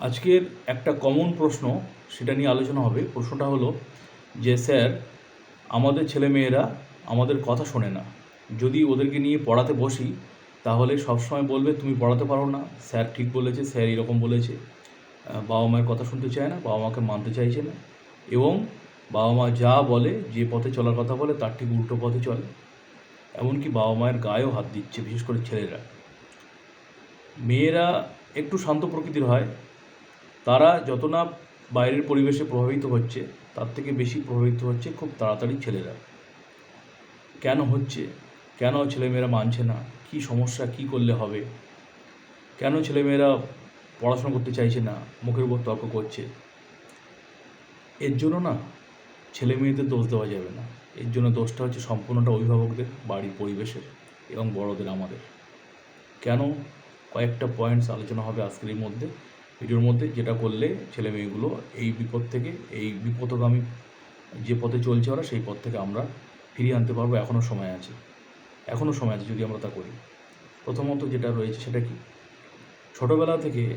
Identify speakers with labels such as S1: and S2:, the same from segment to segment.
S1: আজকের একটা কমন প্রশ্ন সেটা নিয়ে আলোচনা হবে। প্রশ্নটা হলো যে, স্যার, আমাদের ছেলেমেয়েরা আমাদের কথা শোনে না। যদি ওদেরকে নিয়ে পড়াতে বসি, তাহলে সবসময় বলবে, তুমি পড়াতে পারো না। স্যার ঠিক বলেছে, স্যার এরকম বলেছে। বাবা মায়ের কথা শুনতে চায় না, বাবা মাকে মানতে চাইছে না। এবং বাবা মা যা বলে, যে পথে চলার কথা বলে, তার ঠিক উল্টো পথে চলে। এমনকি বাবা মায়ের গায়েও হাত দিচ্ছে, বিশেষ করে ছেলেরা। মেয়েরা একটু শান্ত প্রকৃতির হয় তারা যত না বাইরের পরিবেশে প্রভাবিত হচ্ছে, তার থেকে বেশি প্রভাবিত হচ্ছে খুব তাড়াতাড়ি ছেলেরা। কেন হচ্ছে? কেন ছেলেমেয়েরা মানছে না? কি সমস্যা? কি করলে হবে? কেন ছেলেমেয়েরা পড়াশোনা করতে চাইছে না? মুখের উপর তর্ক করছে? এর জন্য না ছেলে মেয়েদের দোষ দেওয়া যাবে না। এর জন্য দোষটা হচ্ছে সম্পূর্ণটা অভিভাবকদের বাড়ির পরিবেশের এবং বড়দের আমাদের। কেন? কয়েকটা পয়েন্টস আলোচনা হবে আজকের মধ্যে। ভিডিওর মধ্যে যেটা করলে ছেলে মেয়েগুলো এই বিপদ থেকে, এই বিপদগামী যে পথে চলছে ওরা, সেই পথ থেকে আমরা ফিরিয়ে আনতে পারব। এখনও সময় আছে। এখনও সময় আছে যদি আমরা তা করি। প্রথমত যেটা রয়েছে সেটা কি? ছোটোবেলা থেকে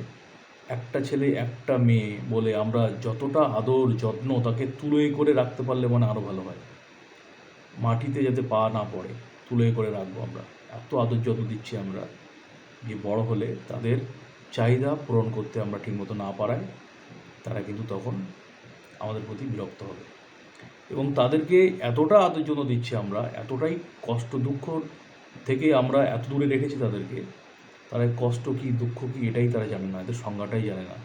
S1: একটা ছেলে, একটা মেয়ে বলে আমরা যতটা আদর, যত্ন তাকে তুলে করে রাখতে পারলে মানে আরও ভালো হয়। মাটিতে যাতে পা না পড়ে তুলে করে রাখব আমরা। এত আদর যত্ন দিচ্ছি আমরা। যে বড় হলে তাদের চাহিদা পূরণ করতে আমরা ঠিকমতো না পারায় তারা কিন্তু তখন আমাদের প্রতি বিরক্ত হবে। এবং তাদেরকে এতটা আদর জন্য দিচ্ছি আমরা, এতটাই কষ্ট দুঃখ থেকে আমরা এত দূরে রেখেছি তাদেরকে, তারা কষ্ট কী, দুঃখ কী এটাই তারা জানে না, এদের সংজ্ঞাটাই জানে না।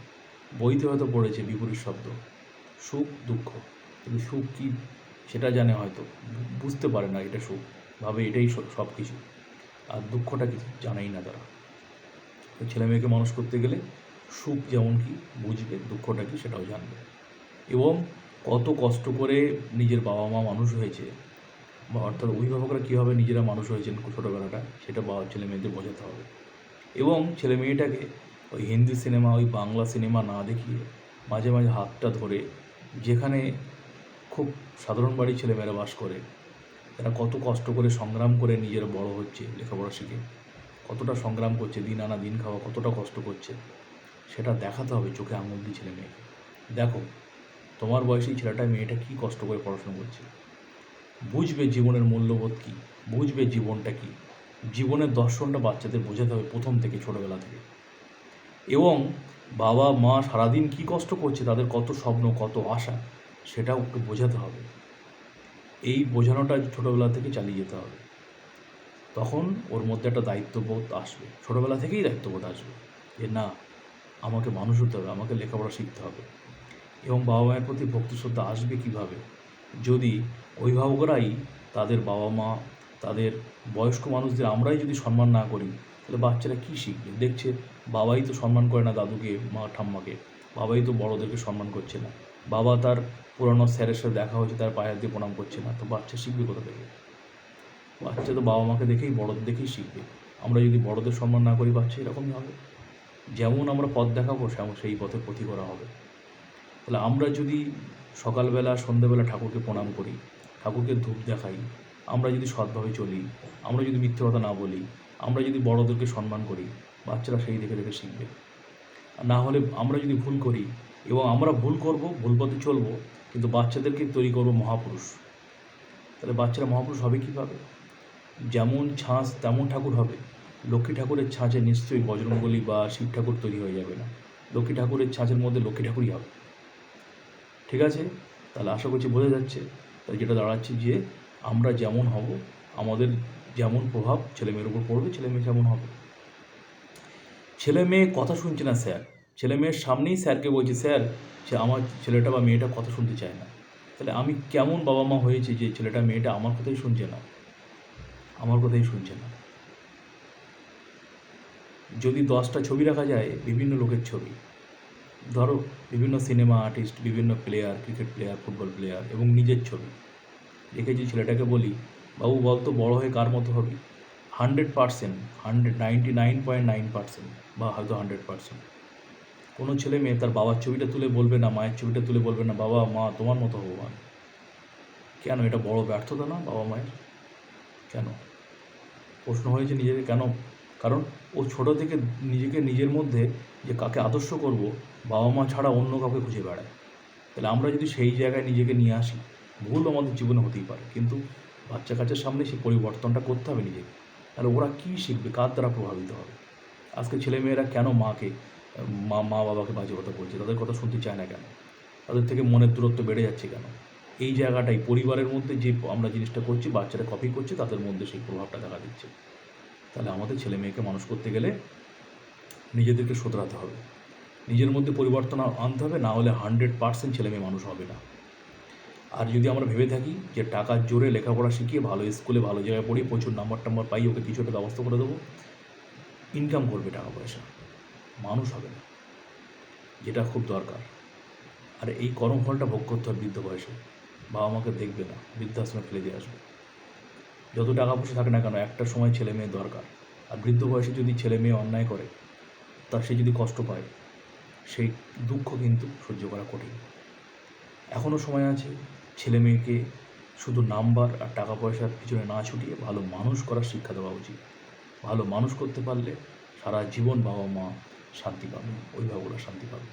S1: বইতে হয়তো পড়েছে বিপরীত শব্দ, সুখ, দুঃখ। কিন্তু সুখ কি সেটা জানে হয়তো, বুঝতে পারে না এটা সুখ, ভাবে এটাই সব কিছু আর দুঃখটা কিছু জানেই না তারা। ছেলে মেয়েকে মানুষ করতে গেলে সুখ যেমন কি, বুঝবে, দুঃখটা কি সেটাও জানবে। এবং কত কষ্ট করে নিজের বাবা মা মানুষ হয়েছে, বা অর্থাৎ অভিভাবকরা কীভাবে নিজেরা মানুষ হয়েছেন ছোটোবেলাটা, সেটা বাবা ছেলে মেয়েদের বোঝাতে হবে। এবং ছেলে মেয়েটাকে ওই হিন্দি সিনেমা, ওই বাংলা সিনেমা না দেখিয়ে মাঝে মাঝে হাতটা ধরে যেখানে খুব সাধারণ বাড়ির ছেলেমেয়েরা বাস করে, তারা কত কষ্ট করে সংগ্রাম করে নিজেরা বড় হচ্ছে লেখাপড়া শিখে। কতটা সংগ্রাম করছে, দিন আনা দিন খাওয়া, কতটা কষ্ট করছে, সেটা দেখাতে হবে চোখে আঙুল দিয়ে ছেলে মেয়েকে। দেখো, তোমার বয়সী ছেলেটা, মেয়েটা কী কষ্ট করে পড়াশোনা করছে? বুঝবে জীবনের মূল্যবোধ কী? বুঝবে জীবনটা কী? জীবনের দর্শনটা বাচ্চাদের বোঝাতে হবে প্রথম থেকে, ছোটোবেলা থেকে। এবং বাবা, মা সারাদিন কী কষ্ট করছে, তাদের কত স্বপ্ন, কত আশা, সেটাও একটু বোঝাতে হবে। এই বোঝানোটা ছোটোবেলা থেকে চালিয়ে যেতে হবে। তখন ওর মধ্যে একটা দায়িত্ববোধ আসবে। ছোটোবেলা থেকেই দায়িত্ববোধ আসবে যে, না, আমাকে মানুষ হতে হবে, আমাকে লেখাপড়া শিখতে হবে। এবং বাবা মায়ের প্রতি ভক্তি শ্রদ্ধা আসবে কীভাবে? যদি অভিভাবকরাই তাদের বাবা মা তাদের বয়স্ক মানুষদের আমরাই যদি সম্মান না করি, তাহলে বাচ্চারা কী শিখবে? দেখছে, বাবাই তো সম্মান করে না দাদুকে, মা ঠাম্মাকে। বাবাই তো বড়োদেরকে সম্মান করছে না। বাবা তার পুরানো স্যারের সাথে দেখা হয়েছে, তার পায়ের দিয়ে প্রণাম করছে না। তো বাচ্চা শিখবে কোথা থেকে? বাচ্চা তো বাবা মাকে দেখেই বড়দের দেখেই শিখবে। আমরা যদি বড়দের সম্মান না করি, বাচ্চা এরকমই হবে। যেমন আমরা পথ দেখাবো সেই পথে প্রতি করা হবে। তাহলে আমরা যদি সকালবেলা, সন্ধ্যাবেলা ঠাকুরকে প্রণাম করি, ঠাকুরকে ধূপ দেখাই, আমরা যদি সৎভাবে চলি, আমরা যদি মিথ্যে কথা না বলি, আমরা যদি বড়দেরকে সম্মান করি, বাচ্চারা সেই দেখে দেখে শিখবে। না হলে আমরা যদি ভুল করি, এবং আমরা ভুল করব, ভুল পথে চলবো, কিন্তু বাচ্চাদেরকে তৈরি করব মহাপুরুষ। তাহলে বাচ্চারা মহাপুরুষ হবে কীভাবে? যেমন ছাঁচ, তেমন ঠাকুর হবে। লক্ষ্মী ঠাকুরের ছাঁচে নিশ্চয়ই বজরঙ্গলী বা শিব ঠাকুর তৈরি হয়ে যাবে না। লক্ষ্মী ঠাকুরের ছাঁচের মধ্যে লক্ষ্মী ঠাকুরই হবে। ঠিক আছে? তাহলে আশা করছি বোঝা যাচ্ছে। তাই যেটা দাঁড়াচ্ছে যে আমরা যেমন হব, আমাদের যেমন প্রভাব ছেলে মেয়ের উপর পড়বে ছেলে মেয়ে যেমন হবে। ছেলে মেয়ে কথা শুনছে না, স্যার। ছেলে মেয়ের সামনেই স্যারকে বলছে, স্যার, সে আমার ছেলেটা বা মেয়েটা কথা শুনতে চায় না। তাহলে আমি কেমন বাবা মা হয়েছে যে ছেলেটা, মেয়েটা আমার কথাই শুনছে না? আমার কথাই শুনছে না। যদি দশটা ছবি রাখা যায়, বিভিন্ন লোকের ছবি। ধরো, বিভিন্ন সিনেমা আর্টিস্ট, বিভিন্ন player, cricket player, football player এবং নিজের ছবি। রেখে ছেলেটাকে বলি, বাবু বল তো বড় হয়ে কার মতো হবি? Hundred percent, hundred ninety nine point nine percent বা হয়তো হান্ড্রেড পার্সেন্ট। কোনো ছেলে মেয়ে তার বাবার ছবিটা তুলে বলবে না, মায়ের ছবিটা তুলে বলবে না, বাবা, মা, তোমার মতো হব কেন? এটা বড় ব্যর্থতা না বাবা মায়ের? কেন? প্রশ্ন হয়েছে নিজেকে কেন? কারণ ও ছোট থেকে নিজেকে নিজের মধ্যে যে কাকে আদর্শ করব, বাবা মা ছাড়া অন্য কাউকে খুঁজে বেড়ায়। তাহলে আমরা যদি সেই জায়গায় নিজেকে নিয়ে আসি, ভুল আমাদের জীবনে হতেই পারে। কিন্তু বাচ্চা কাচ্চার সামনে সেই পরিবর্তনটা করতে হবে নিজেকে। তাহলে ওরা কী শিখবে? কার দ্বারা প্রভাবিত হবে? আজকে ছেলেমেয়েরা কেন মাকে, মা মা বাবাকে বাজে কথা বলছে? তাদের কথা শুনতে চায় না কেন? তাদের থেকে মনের দূরত্ব বেড়ে যাচ্ছে কেন? এই জায়গাটাই, পরিবারের মধ্যে যে আমরা জিনিসটা করছি, বাচ্চারা কপি করছে, তাদের মধ্যে সেই প্রভাবটা দেখা দিচ্ছে। তাহলে আমাদের ছেলে মেয়েকে মানুষ করতে গেলে নিজেদেরকে শোধরাতে হবে। নিজের মধ্যে পরিবর্তন আনতে হবে, না হলে হান্ড্রেড পার্সেন্ট ছেলে মেয়ে মানুষ হবে না। আর যদি আমরা ভেবে থাকি যে টাকার জোরে লেখাপড়া শিখিয়ে ভালো স্কুলে ভালো জায়গায় পড়িয়ে প্রচুর নাম্বার টাম্বার পাই, ওকে কিছু একটা ব্যবস্থা করে দেবো ইনকাম করবে টাকা পয়সা। মানুষ হবে না। যেটা খুব দরকার। আর এই করম ফলটা ভোগ করতে হবে বৃদ্ধ বয়সে। বাবা মাকে দেখবে না, বৃদ্ধাশ্রমে ফেলে দিয়ে আসবে। যত টাকা পয়সা থাকে না কেন, একটা সময় ছেলে মেয়ে দরকার। আর বৃদ্ধ বয়সে যদি ছেলে মেয়ে অন্যায় করে তার সে যদি কষ্ট পায়, সেই দুঃখ কিন্তু সহ্য করা কঠিন। এখনও সময় আছে ছেলে মেয়েকে শুধু নাম্বার আর টাকা পয়সার পিছনে না ছুটিয়ে ভালো মানুষ করার শিক্ষা দেওয়া উচিত। ভালো মানুষ করতে পারলে সারা জীবন বাবা মা শান্তি পাবে, অভিভাবকরা শান্তি পাবে।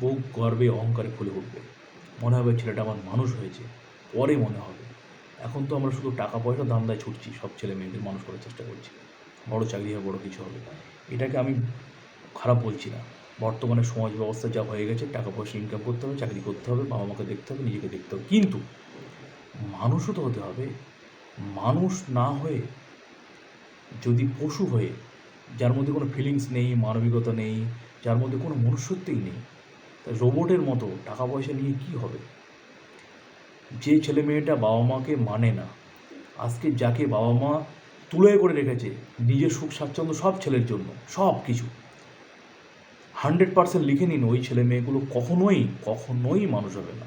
S1: বউ গর্বে অহংকারে ফুলে উঠবে। মনে হবে ছেলেটা আমার মানুষ হয়েছে, পরে মনে হবে। এখন তো আমরা শুধু টাকা পয়সা দান্দায় ছুটছি, সব ছেলে মেয়েদের মানুষ করার চেষ্টা করছি। বড় চাকরি হবে বড় কিছু হবে। এটাকে আমি খারাপ বলছি না। বর্তমানে সমাজ ব্যবস্থা যা হয়ে গেছে, টাকা পয়সা ইনকাম করতে হবে, চাকরি করতে হবে, বাবা মাকে দেখতে হবে, নিজেকে দেখতে হবে। কিন্তু মানুষও তো হতে হবে। মানুষ না হয়ে, যদি পশু হয়ে, যার মধ্যে কোনো ফিলিংস নেই, মানবিকতা নেই, যার মধ্যে কোনো মনুষ্যত্বই নেই তা রোবটের মতো টাকা পয়সা নিয়ে কি হবে? যে ছেলে মেয়েটা বাবা মাকে মানে না, আজকে যাকে বাবা মা তুলে করে রেখেছে, নিজের সুখ স্বাচ্ছন্দ্য সব ছেলের জন্য, সব কিছু। হান্ড্রেড পার্সেন্ট লিখে নিন, ওই ছেলে মেয়েগুলো কখনোই কখনোই মানুষ হবে না।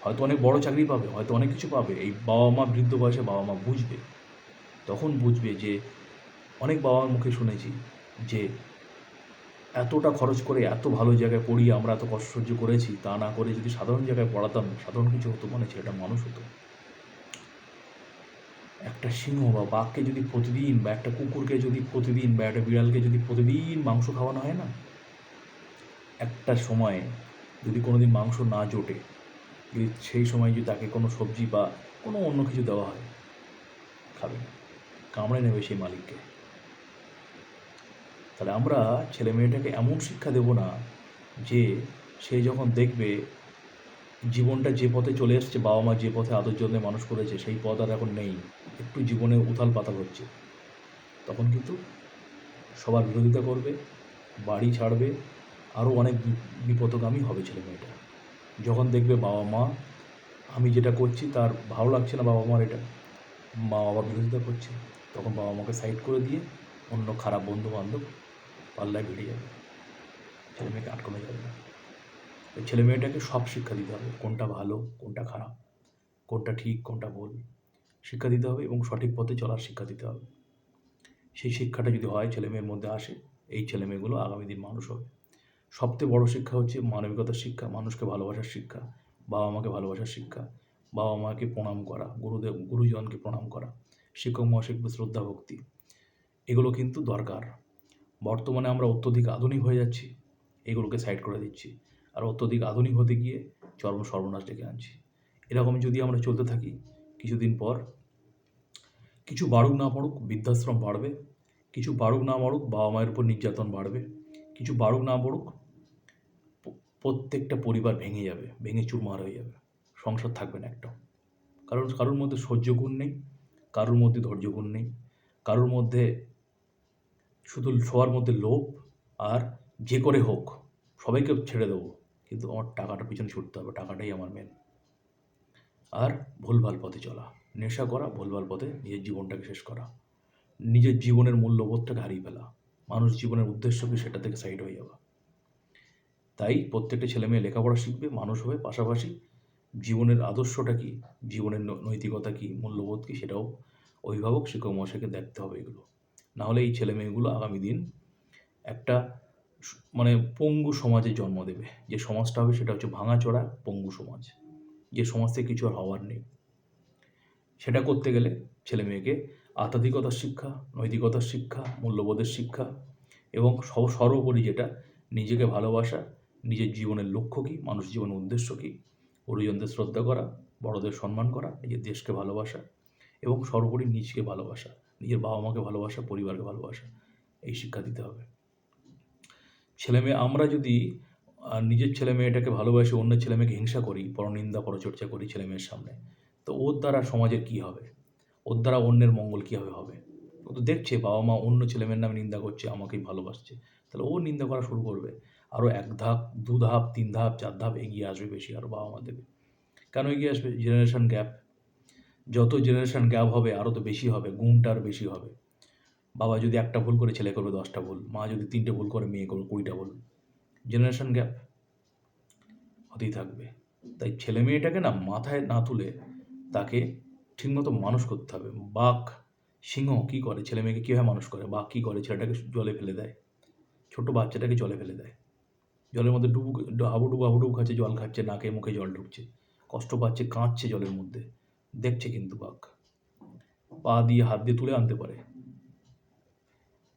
S1: হয়তো অনেক বড় চাকরি পাবে, হয়তো অনেক কিছু পাবে, এই বাবা মা বৃদ্ধ বয়সে বাবা মা বুঝবে। তখন বুঝবে যে, অনেক বাবার মুখে শুনেছি যে এতটা খরচ করে এত ভালো জায়গায় পড়িয়ে আমরা এত কষ্ট সহ্য করেছি, তা না করে যদি সাধারণ জায়গায় পড়াতাম, সাধারণ কিছু হতো মানে ছেলেটা মানুষ হতো। একটা সিংহ বা বাঘকে যদি প্রতিদিন বা একটা কুকুরকে যদি প্রতিদিন বা একটা বিড়ালকে যদি প্রতিদিন মাংস খাওয়ানো হয় না? একটা সময়ে যদি কোনো দিন মাংস না জোটে, যদি সেই সময় যদি তাকে কোনো সবজি বা কোনো অন্য কিছু দেওয়া হয়, খাবে কামড়ে নেবে সেই মালিককে। তাহলে আমরা ছেলে মেয়েটাকে এমন শিক্ষা দেব না যে সে যখন দেখবে জীবনটা যে পথে চলে এসছে, বাবা মা যে পথে আদর জন্য মানুষ করেছে, সেই পথ আর এখন নেই। একটু জীবনে উথাল পাতাল হচ্ছে। তখন কিন্তু সবার বিরোধিতা করবে, বাড়ি ছাড়বে আরও অনেক বিপদগামী হবে ছেলে মেয়েটা। যখন দেখবে বাবা মা, আমি যেটা করছি তার ভালো লাগছে না বাবা মার এটা মা বাবা বিরোধিতা করছে, তখন বাবা মাকে সাইড করে দিয়ে অন্য খারাপ বন্ধু বান্ধব পাল্লায় বেরিয়ে যাবে। ছেলে মেয়েকে আটকানো যাবে না। ছেলে মেয়েটাকে সব শিক্ষা দিতে হবে, কোনটা ভালো, কোনটা খারাপ, কোনটা ঠিক, কোনটা ভুল শিক্ষা দিতে হবে এবং সঠিক পথে চলার শিক্ষা দিতে হবে। সেই শিক্ষাটা যদি হয় ছেলে মেয়ের মধ্যে আসে, এই ছেলে মেয়েগুলো আগামী দিন মানুষ হবে। সবথেকে বড় শিক্ষা হচ্ছে মানবিকতার শিক্ষা, মানুষকে ভালোবাসার শিক্ষা বাবা মাকে ভালোবাসার শিক্ষা বাবা মাকে প্রণাম করা, গুরুদেব, গুরুজনকে প্রণাম করা, শিক্ষক মহাশিক্ষক শ্রদ্ধা ভক্তি এগুলো কিন্তু দরকার। বর্তমানে আমরা অত্যধিক আধুনিক হয়ে যাচ্ছি, এগুলোকে সাইড করে দিচ্ছি। আর অত্যধিক আধুনিক হতে গিয়ে চরম সর্বনাশ ডেকে আনছি। এরকম যদি আমরা চলতে থাকি, কিছুদিন পর কিছু বাড়ুক না পড়ুক, বৃদ্ধাশ্রম বাড়বে। কিছু বাড়ুক না বাড়ুক বাবা মায়ের উপর নির্যাতন বাড়বে। কিছু বাড়ুক না পড়ুক প্রত্যেকটা পরিবার ভেঙে যাবে, ভেঙে চুরমার হয়ে যাবে। সংসার থাকবে না একটাও কারণ, কারোর মধ্যে সহ্য গুণ নেই, কারোর মধ্যে ধৈর্য গুণ নেই, কারোর মধ্যে শুধু সবার মধ্যে লোভ আর যে করে হোক, সবাইকে ছেড়ে দেবো। কিন্তু আমার টাকাটা পিছনে ছুটতে হবে, টাকাটাই আমার মেন আর ভুলভাল পথে চলা, নেশা করা, ভুলভাল পথে নিজের জীবনটাকে শেষ করা, নিজের জীবনের মূল্যবোধটাকে হারিয়ে ফেলা, মানুষ জীবনের উদ্দেশ্য কি সেটা থেকে সাইড হয়ে যাওয়া। তাই প্রত্যেকটা ছেলে মেয়ে লেখাপড়া শিখবে, মানুষ হবে, পাশাপাশি জীবনের আদর্শটা কি, জীবনের নৈতিকতা কি, মূল্যবোধ কি, সেটাও অভিভাবক, শিক্ষক মহাশয়কে দেখতে হবে এগুলো। নাহলে এই ছেলে মেয়েগুলো আগামী দিন একটা মানে পঙ্গু সমাজে জন্ম দেবে। যে সমাজটা হবে সেটা হচ্ছে ভাঙাচোরা, পঙ্গু সমাজ। যে সমাজ থেকে কিছু আর হওয়ার নেই। সেটা করতে গেলে ছেলে মেয়েকে আধ্যাত্মিকতার শিক্ষা, নৈতিকতার শিক্ষা, মূল্যবোধের শিক্ষা এবং সর্বোপরি যেটা নিজেকে ভালোবাসা, নিজের জীবনের লক্ষ্য কী, মানুষ জীবনের উদ্দেশ্য কী, গুরুজনদের শ্রদ্ধা করা, বড়দের সম্মান করা, নিজের দেশকে ভালোবাসা এবং সর্বোপরি নিজকে ভালোবাসা। নিজের বাবা মাকে ভালোবাসা, পরিবারকে ভালোবাসা, এই শিক্ষা দিতে হবে। ছেলে মেয়ে, আমরা যদি নিজের ছেলে মেয়েটাকে ভালোবাসে অন্য ছেলে মেয়েকে হিংসা করি, পরনিন্দা, পরচর্চা করি ছেলে মেয়ের সামনে, তো ওর দ্বারা সমাজের কী হবে? ওর দ্বারা অন্যের মঙ্গল কীভাবে হবে? ও তো দেখছে বাবা মা অন্য ছেলে মেয়ের নামে নিন্দা করছে, আমাকেই ভালোবাসছে। তাহলে ও নিন্দা করা শুরু করবে। আরও এক ধাপ, দু ধাপ, তিন ধাপ, চার ধাপ এগিয়ে আসবে বেশি আরও বাবা মা দেবে কেন এগিয়ে আসবে? জেনারেশন গ্যাপ যত জেনারেশান গ্যাপ হবে আরও তো বেশি হবে, গুণটা আরও বেশি হবে। বাবা যদি একটা ভুল করে, ছেলে করবে দশটা ভুল। মা যদি তিনটে ভুল করে, মেয়ে করবে কুড়িটা ভুল। জেনারেশান গ্যাপ হতেই থাকবে। তাই ছেলে মেয়েটাকে না মাথায় না তুলে তাকে ঠিকমতো মানুষ করতে হবে। বাঘ সিংহ কী করে? ছেলে মেয়েকে কীভাবে মানুষ করে? বাঘ কী করে? ছেলেটাকে জলে ফেলে দেয়। ছোট বাচ্চাটাকে জলে ফেলে দেয়। জলের মধ্যে ডুবু, হাবুডুবু হাবুডুবু খাচ্ছে, জল খাচ্ছে, নাকে মুখে জল ঢুকছে। কষ্ট পাচ্ছে, কাঁদছে জলের মধ্যে। দেখছে কিন্তু বাঘ। পা দিয়ে হাত দিয়ে তুলে আনতে পারে।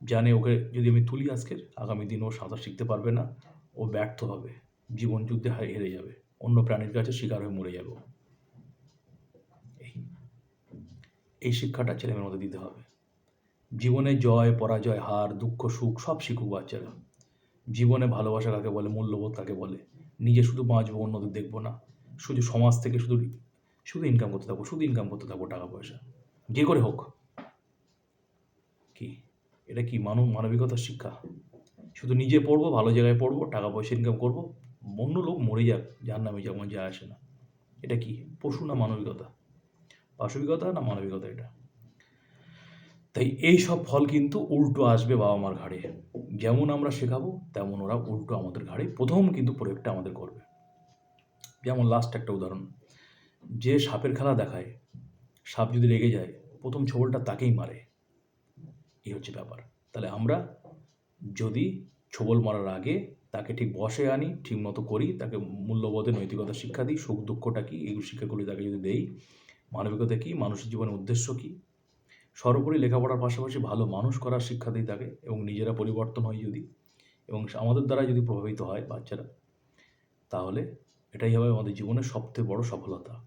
S1: জানে ওকে যদি আমি তুলি আজকের, আগামী দিন ও সাঁতার শিখতে পারবে না, ও ব্যর্থ হবে। জীবন যুদ্ধে হেরে যাবে। অন্য প্রাণীর কাছে শিকার হয়ে মরে যাবে এই এই শিক্ষাটা ছেলেমেয়ের মধ্যে দিতে হবে। জীবনে জয়, পরাজয়, হার, দুঃখ, সুখ সব শিখুক বাচ্চারা। জীবনে ভালোবাসা কাকে বলে, মূল্যবোধ কাকে বলে? নিজে শুধু বাঁচবো, অন্যদের দেখব না। শুধু সমাজ থেকে শুধু শুধু ইনকাম করতে থাকব, শুধু ইনকাম করতে থাকব টাকা পয়সা। যে করে হোক। কি? এটা কি মানব, মানবিকতার শিক্ষা? শুধু নিজে পড়ব, ভালো জায়গায় পড়ব, টাকা পয়সা ইনকাম করব, অন্য লোক মরে যাক, যার নামে যেমন যায় আসে না। এটা কি? পশু না মানবিকতা? পাশবিকতা না মানবিকতা এটা? তাই এই সব ফল কিন্তু উল্টো আসবে বাবা মার ঘাড়ে। যেমন আমরা শেখাবো, তেমন ওরা উল্টো আমাদের ঘাড়ে, প্রথম কিন্তু প্রয়োগটা আমাদের করবে। যেমন লাস্ট একটা উদাহরণ। যে সাপের খেলা দেখায়, সাপ যদি রেগে যায়, প্রথম ছোবলটা তাকেই মারে। এই হচ্ছে ব্যাপার। তাহলে আমরা যদি ছোবল মারার আগে তাকে ঠিক বসে আনি, ঠিক মতো করি, তাকে মূল্যবোধে নৈতিকতা শিক্ষা দিই, সুখ দুঃখটা কী, এই শিক্ষাগুলি তাকে যদি দেই, মানবিকতা কী, মানুষের জীবনের উদ্দেশ্য কী, সর্বোপরি লেখাপড়ার পাশাপাশি ভালো মানুষ করার শিক্ষা দিই তাকে এবং নিজেরা পরিবর্তন হয় যদি, এবং আমাদের দ্বারা যদি প্রভাবিত হয় বাচ্চারা, তাহলে এটাই হবে আমাদের জীবনের সবথেকে বড় সফলতা।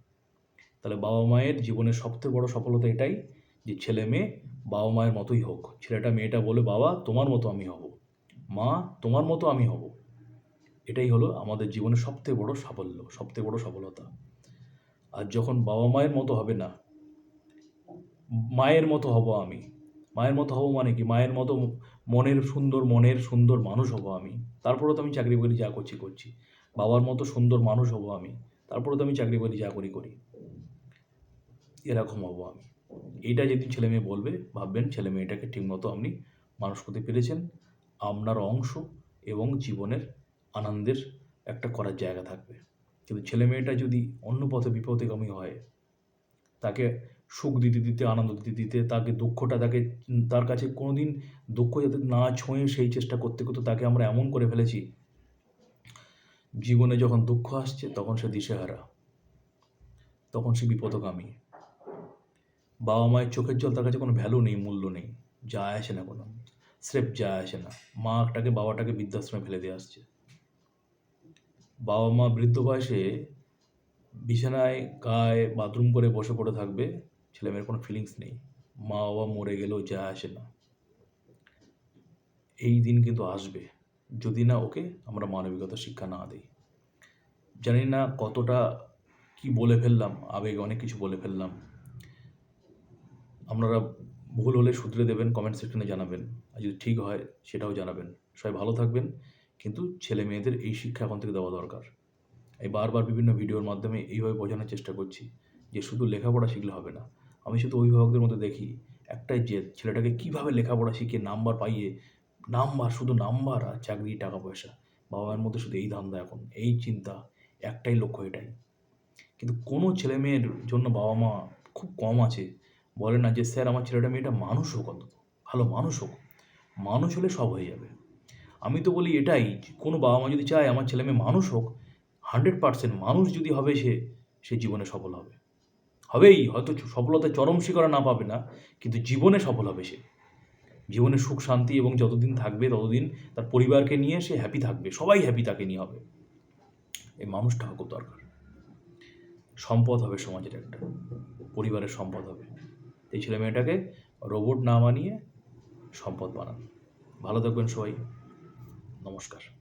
S1: তাহলে বাবা মায়ের জীবনের সবথেকে বড় সফলতা এটাই যে ছেলে মেয়ে বাবা মায়ের মতোই হোক। ছেলেটা মেয়েটা বলে, বাবা, তোমার মতো আমি হব। মা, তোমার মতো আমি হব। এটাই হলো আমাদের জীবনের সবথেকে বড় সাফল্য, সবথেকে বড় সফলতা। আর যখন বাবা মায়ের মতো হবে না, মায়ের মতো হব আমি। মায়ের মতো হব মানে কি? মায়ের মতো মনের সুন্দর মনের সুন্দর মানুষ হব আমি। তারপরেও তো আমি চাকরি করি যা করছি করছি। বাবার মতো সুন্দর মানুষ হব আমি। তারপরে তো আমি চাকরি করি যা করি করি। এরকম হব আমি। এইটা যদি ছেলে মেয়ে বলবে, ভাববেন ছেলে মেয়েটাকে ঠিকমতো আপনি মানুষ করতে পেরেছেন। আপনার অংশ এবং জীবনের আনন্দের একটা করার জায়গা থাকবে। কিন্তু ছেলে মেয়েটা যদি অন্য পথে বিপথেগামী হয়, তাকে সুখ দিতে দিতে, আনন্দ দিতে দিতে, তাকে দুঃখটা তাকে, তার কাছে কোনো দিন দুঃখ যাতে না ছুঁয়ে সেই চেষ্টা করতে করতে তাকে আমরা এমন করে ফেলেছি, জীবনে যখন দুঃখ আসছে তখন সে দিশেহারা, তখন সে বিপদগামী বাবা মায়ের চোখের জল তার কাছে কোনো ভ্যালু নেই, মূল্য নেই। যা আসে না কোনো। স্রেফ যা আসে না। মাটাকে বাবাটাকে বৃদ্ধাশ্রমে ফেলে দিয়ে আসছে। বাবা মা বৃদ্ধ বয়সে বিছানায় গায়ে বাথরুম করে বসে পড়ে থাকবে, ছেলেমেয়ের কোনো ফিলিংস নেই। মা বাবা মরে গেলেও যা আসে না। এই দিন কিন্তু আসবে। যদি না ওকে আমরা মানবিকতা শিক্ষা না দিই। জানি না কতটা কি বলে ফেললাম, আবেগে অনেক কিছু বলে ফেললাম। আপনারা ভুল হলে শুধরে দেবেন কমেন্ট সেকশনে জানাবেন। আর যদি ঠিক হয়, সেটাও জানাবেন। সবাই ভালো থাকবেন, কিন্তু ছেলে মেয়েদের এই শিক্ষা এখন থেকে দেওয়া দরকার। এই বারবার বিভিন্ন ভিডিওর মাধ্যমে এইভাবে বোঝানোর চেষ্টা করছি যে শুধু লেখাপড়া শিখলে হবে না। আমি শুধু অভিভাবকদের মধ্যে দেখি, একটাই জেদ, ছেলেটাকে কীভাবে লেখাপড়া শিখিয়ে নাম্বার পাইয়ে, নাম্বার, শুধু নাম্বার আর চাকরি, টাকা, পয়সা বাবা মায়ের মধ্যে শুধু এই ধান্দা এখন, এই চিন্তা, একটাই লক্ষ্য এটাই। কিন্তু কোনো ছেলে মেয়ের জন্য বাবা মা খুব কম আছে বলে না যে, স্যার, আমার ছেলেটা মেয়েটা মানুষ হোক অন্তত, ভালো মানুষ হোক, মানুষ হলে সব হয়ে যাবে। আমি তো বলি এটাই কোনো বাবা মা যদি চায় আমার ছেলে মেয়ে মানুষ হোক হান্ড্রেড পার্সেন্ট মানুষ যদি হবে সে সে জীবনে সফল হবে। হবেই, হয়তো সফলতা চরম শিকারা না পাবে না, কিন্তু জীবনে সফল হবে সে। জীবনে সুখ, শান্তি এবং যতদিন থাকবে ততদিন তার পরিবারকে নিয়ে সে হ্যাপি থাকবে, সবাই হ্যাপি তাকে নিয়ে হবে। এই মানুষটা খুব দরকার। সম্পদ হবে সমাজের একটা, পরিবারের সম্পদ হবে। এই ছেলে মেয়েটাকে রোবট না বানিয়ে সম্পদ বানান। ভালো থাকবেন সবাই। নমস্কার।